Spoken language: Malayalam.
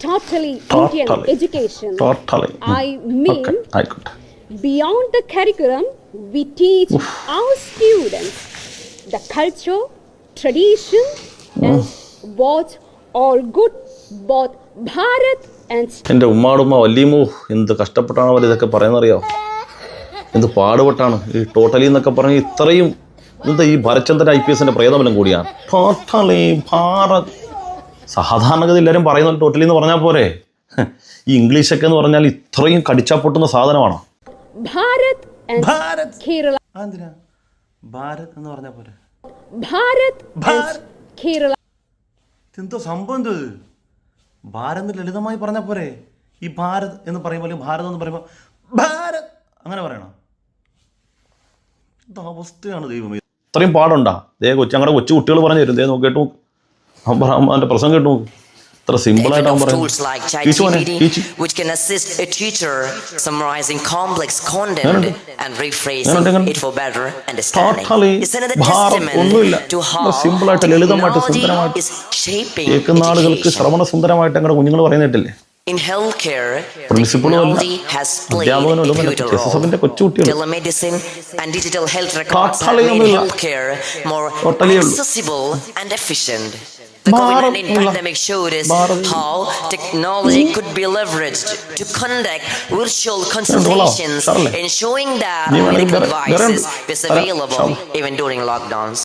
totally Indian Totally. education. Totally. I mean, i could beyond the curriculum, we teach our students the culture, tradition, and what all good both Bharat and എന്റെ ഉമ്മാടുമ്മ വല്യമ്മോ എന്ത് കഷ്ടപ്പെട്ടാണ് അവർ ഇതൊക്കെ പറയുന്നറിയോ എന്ത് പാടുപെട്ടാണ് ഈ ടോട്ടലി എന്നൊക്കെ പറഞ്ഞ് ഇത്രയും എന്താ ഈ ഭരചന്ദ്രൻ ഐ പി എസിന്റെ പ്രേതബലം കൂടിയാണ് ടോട്ടലി ഭാരത് സാധാരണഗതി എല്ലാവരും പറയുന്ന ടോട്ടലി എന്ന് പറഞ്ഞാൽ പോരെ. ഈ ഇംഗ്ലീഷൊക്കെ എന്ന് പറഞ്ഞാൽ ഇത്രയും കടിച്ചാൽ പൊട്ടുന്ന സാധനമാണോ? ഭാരത് ഭാരത്. എന്ന് പറഞ്ഞാൽ പോരെ. കേരള. എന്തോ സംഭവം എന്തോ ഭാരത് ലളിതമായി പറഞ്ഞാൽ പോരെ. ഈ ഭാരത് എന്ന് പറയുമ്പോൾ അല്ലെങ്കിൽ ഭാരത് എന്ന് പറയുമ്പോൾ ഭാരത്. അങ്ങനെ പറയണോ? എന്താ അവസ്ഥയാണ് ദൈവം ഇത്രയും പാടുണ്ടാ? ദേ കൊച്ചു ഞങ്ങളുടെ കൊച്ചു കുട്ടികൾ പറഞ്ഞു തരും. ദേ നോക്കി കേട്ടു നോക്ക് അവൻ പറ അവന്റെ പ്രസംഗം കേട്ടു നോക്ക് ഇത്ര സിമ്പിളായിട്ട് അവൻ പറയുന്നത് ആയിട്ട്, ലളിതമായിട്ട്, സുന്ദരമായിട്ട് കേൾക്കുന്ന ആളുകൾക്ക് ശ്രവണ സുന്ദരമായിട്ട് ഞങ്ങളുടെ കുഞ്ഞുങ്ങൾ പറയുന്നിട്ടില്ലേ പ്രിൻസിപ്പളും അധ്യാപകനും a അല്ല pivotal എസ് എസ് എഫിന്റെ role. Telemedicine and digital health records have made healthcare more Totally ഉള്ളൂ. The COVID 19 pandemic showed us how technology could be leveraged to conduct virtual consultations, ensuring that medical advice is available even during lockdowns.